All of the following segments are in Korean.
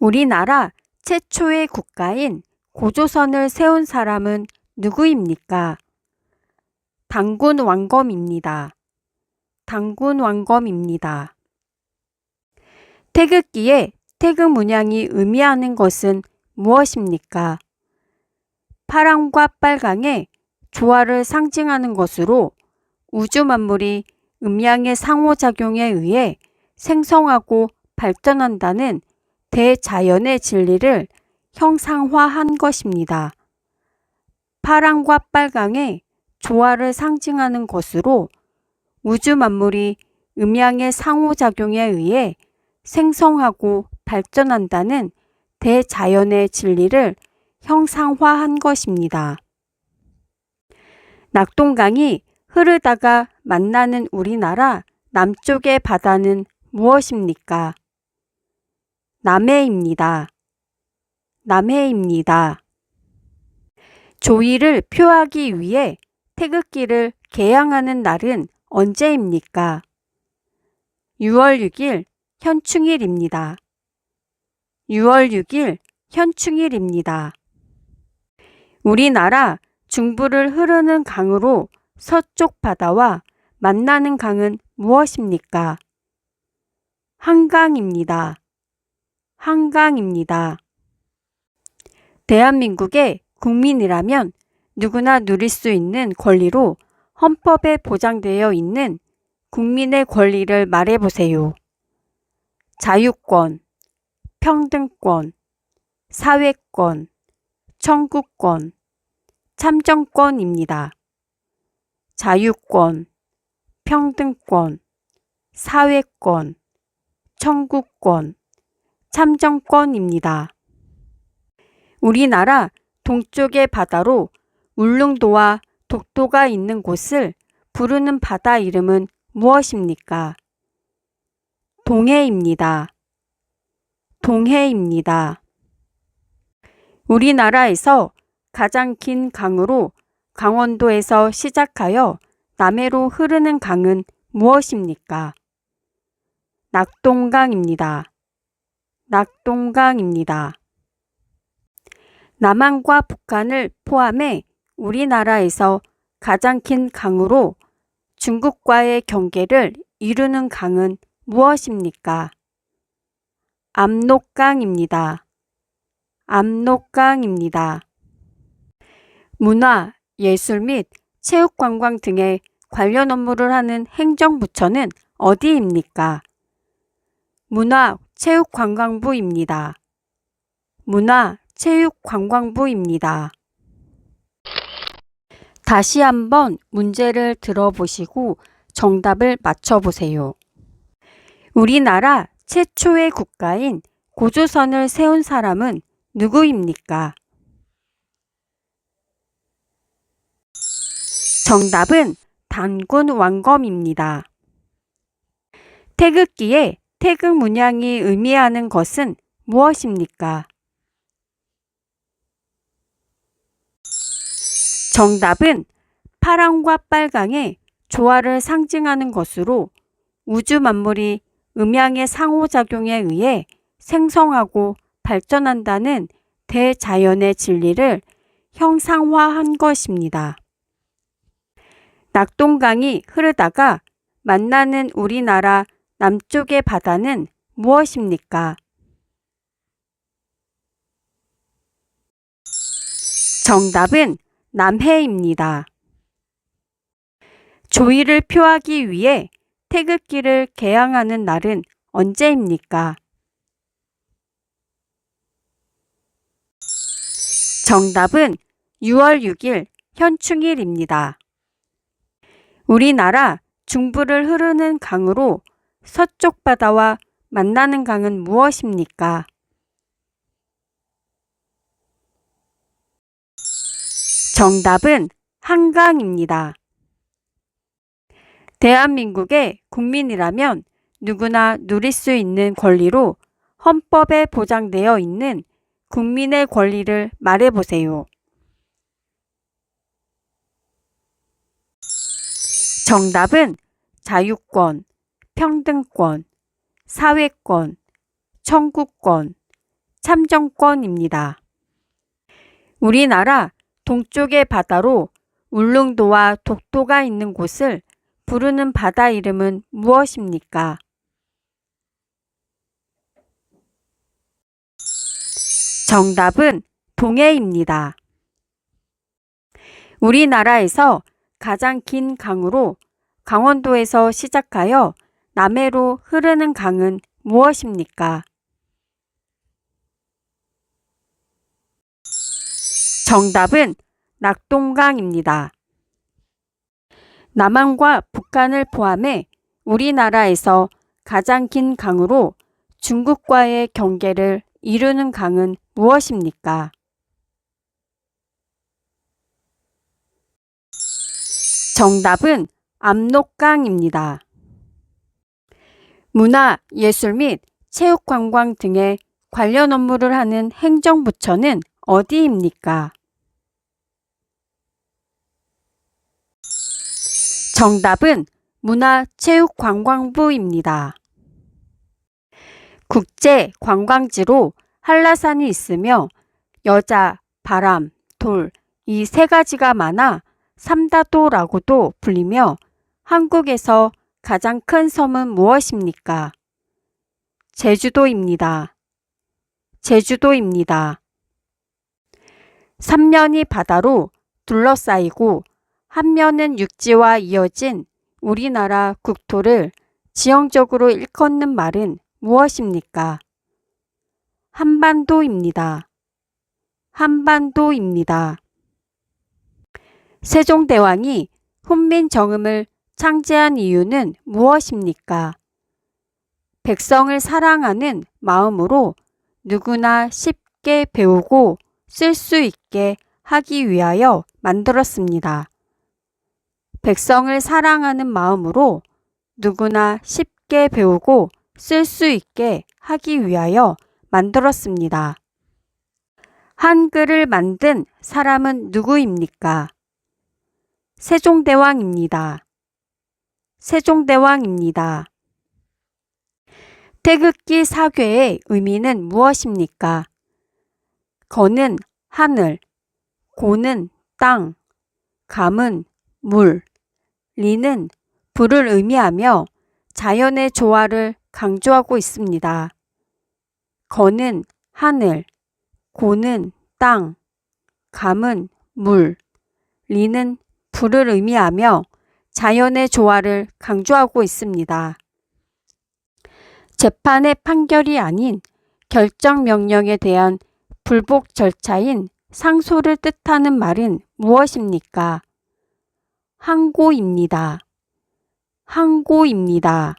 우리나라 최초의 국가인 고조선을 세운 사람은 누구입니까? 당군 왕검입니다. 당군 왕검입니다. 태극기에 태극 문양이 의미하는 것은 무엇입니까? 파랑과 빨강의 조화를 상징하는 것으로 우주 만물이 음양의 상호작용에 의해 생성하고 발전한다는 대자연의 진리를 형상화한 것입니다. 파랑과 빨강의 조화를 상징하는 것으로 우주 만물이 음양의 상호작용에 의해 생성하고 발전한다는 대자연의 진리를 형상화한 것입니다. 낙동강이 흐르다가 만나는 우리나라 남쪽의 바다는 무엇입니까? 남해입니다. 남해입니다. 조의를 표하기 위해 태극기를 개양하는 날은 언제입니까? 6월 6일 현충일입니다. 6월 6일 현충일입니다. 우리나라 중부를 흐르는 강으로 서쪽 바다와 만나는 강은 무엇입니까? 한강입니다. 한강입니다. 대한민국의 국민이라면 누구나 누릴 수 있는 권리로 헌법에 보장되어 있는 국민의 권리를 말해보세요. 자유권, 평등권, 사회권, 청구권, 참정권입니다. 자유권, 평등권, 사회권, 청구권, 참정권입니다. 우리나라 동쪽의 바다로 울릉도와 독도가 있는 곳을 부르는 바다 이름은 무엇입니까? 동해입니다. 동해입니다. 우리나라에서 가장 긴 강으로 강원도에서 시작하여 남해로 흐르는 강은 무엇입니까? 낙동강입니다. 낙동강입니다. 남한과 북한을 포함해 우리나라에서 가장 긴 강으로 중국과의 경계를 이루는 강은 무엇입니까? 압록강입니다. 압록강입니다. 문화, 예술 및 체육 관광 등의 관련 업무를 하는 행정부처는 어디입니까? 문화 체육관광부입니다. 문화 체육관광부입니다. 다시 한번 문제를 들어보시고 정답을 맞춰보세요. 우리나라 최초의 국가인 고조선을 세운 사람은 누구입니까? 정답은 단군 왕검입니다. 태극기에 태극 문양이 의미하는 것은 무엇입니까? 정답은 파랑과 빨강의 조화를 상징하는 것으로 우주 만물이 음양의 상호작용에 의해 생성하고 발전한다는 대자연의 진리를 형상화한 것입니다. 낙동강이 흐르다가 만나는 우리나라 남쪽의 바다는 무엇입니까? 정답은 남해입니다. 조의를 표하기 위해 태극기를 개양하는 날은 언제입니까? 정답은 6월 6일 현충일입니다. 우리나라 중부를 흐르는 강으로 서쪽 바다와 만나는 강은 무엇입니까? 정답은 한강입니다. 대한민국의 국민이라면 누구나 누릴 수 있는 권리로 헌법에 보장되어 있는 국민의 권리를 말해보세요. 정답은 자유권, 평등권, 사회권, 청구권, 참정권입니다. 우리나라 동쪽의 바다로 울릉도와 독도가 있는 곳을 부르는 바다 이름은 무엇입니까? 정답은 동해입니다. 우리나라에서 가장 긴 강으로 강원도에서 시작하여 남해로 흐르는 강은 무엇입니까? 정답은 낙동강입니다. 남한과 북한을 포함해 우리나라에서 가장 긴 강으로 중국과의 경계를 이루는 강은 무엇입니까? 정답은 압록강입니다. 문화, 예술 및 체육 관광 등의 관련 업무를 하는 행정부처는 어디입니까? 정답은 문화체육관광부입니다. 국제 관광지로 한라산이 있으며 여자, 바람, 돌, 이 세 가지가 많아 삼다도라고도 불리며 한국에서 가장 큰 섬은 무엇입니까? 제주도입니다. 제주도입니다. 삼면이 바다로 둘러싸이고 한 면은 육지와 이어진 우리나라 국토를 지형적으로 일컫는 말은 무엇입니까? 한반도입니다. 한반도입니다. 세종대왕이 훈민정음을 창제한 이유는 무엇입니까? 백성을 사랑하는 마음으로 누구나 쉽게 배우고 쓸 수 있게 하기 위하여 만들었습니다. 백성을 사랑하는 마음으로 누구나 쉽게 배우고 쓸 수 있게 하기 위하여 만들었습니다. 한글을 만든 사람은 누구입니까? 세종대왕입니다. 세종대왕입니다. 태극기 사괴의 의미는 무엇입니까? 거는 하늘, 고는 땅, 감은 물, 리는 불을 의미하며 자연의 조화를 강조하고 있습니다. 거는 하늘, 고는 땅, 감은 물, 리는 불을 의미하며 자연의 조화를 강조하고 있습니다. 재판의 판결이 아닌 결정 명령에 대한 불복 절차인 상소를 뜻하는 말은 무엇입니까? 항고입니다. 항고입니다.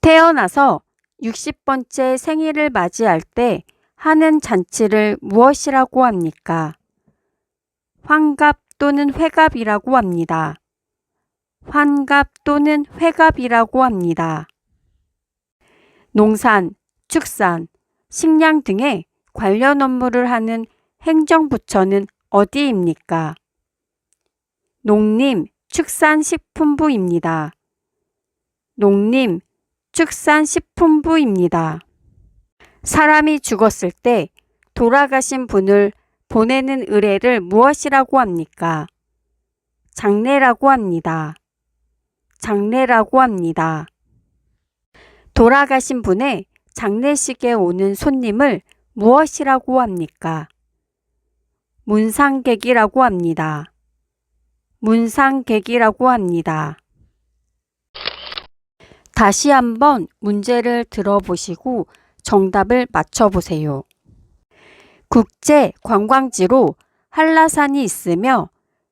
태어나서 60번째 생일을 맞이할 때 하는 잔치를 무엇이라고 합니까? 환갑 또는 회갑이라고 합니다. 환갑 또는 회갑이라고 합니다. 농산, 축산, 식량 등의 관련 업무를 하는 행정부처는 어디입니까? 농림, 축산식품부입니다. 농림, 축산식품부입니다. 사람이 죽었을 때 돌아가신 분을 보내는 의례를 무엇이라고 합니까? 장례라고 합니다. 장례라고 합니다. 돌아가신 분의 장례식에 오는 손님을 무엇이라고 합니까? 문상객이라고 합니다. 문상객이라고 합니다. 다시 한번 문제를 들어보시고 정답을 맞춰보세요. 국제 관광지로 한라산이 있으며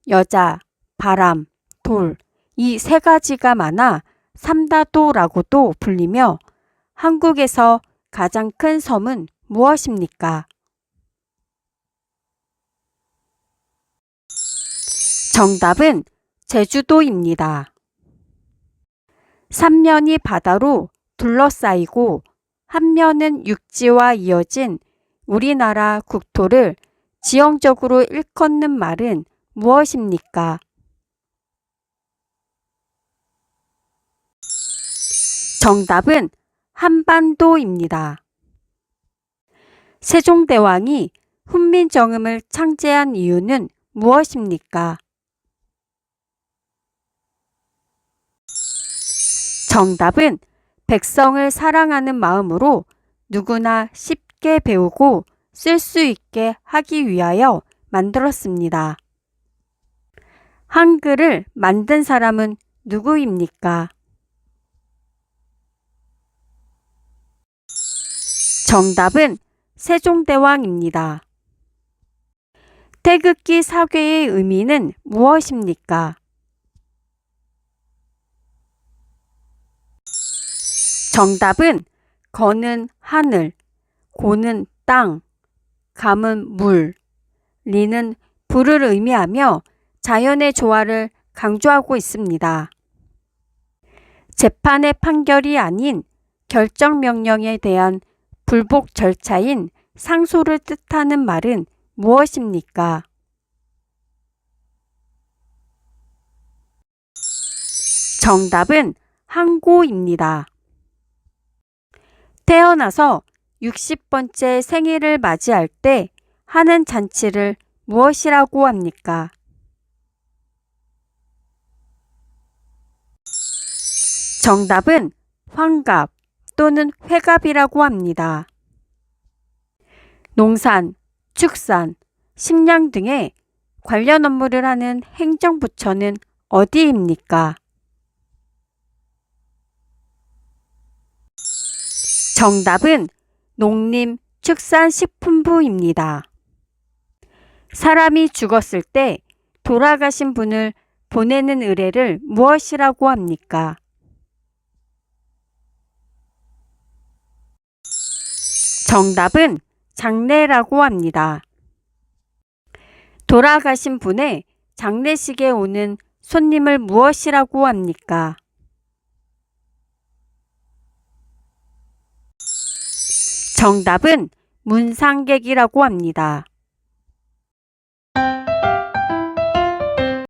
여자, 바람, 돌, 이 세 가지가 많아 삼다도라고도 불리며 한국에서 가장 큰 섬은 무엇입니까? 정답은 제주도입니다. 삼면이 바다로 둘러싸이고 한 면은 육지와 이어진 우리나라 국토를 지형적으로 일컫는 말은 무엇입니까? 정답은 한반도입니다. 세종대왕이 훈민정음을 창제한 이유는 무엇입니까? 정답은 백성을 사랑하는 마음으로 누구나 쉽게 배우고 쓸 수 있게 하기 위하여 만들었습니다. 한글을 만든 사람은 누구입니까? 정답은 세종대왕입니다. 태극기 사괴의 의미는 무엇입니까? 정답은 거는 하늘, 고는 땅, 감은 물, 리는 불을 의미하며 자연의 조화를 강조하고 있습니다. 재판의 판결이 아닌 결정 명령에 대한 불복 절차인 상소를 뜻하는 말은 무엇입니까? 정답은 항고입니다. 태어나서 60번째 생일을 맞이할 때 하는 잔치를 무엇이라고 합니까? 정답은 환갑 또는 회갑이라고 합니다. 농산, 축산, 식량 등의 관련 업무를 하는 행정부처는 어디입니까? 정답은 농림축산식품부입니다. 사람이 죽었을 때 돌아가신 분을 보내는 의뢰를 무엇이라고 합니까? 정답은 장례라고 합니다. 돌아가신 분의 장례식에 오는 손님을 무엇이라고 합니까? 정답은 문상객이라고 합니다.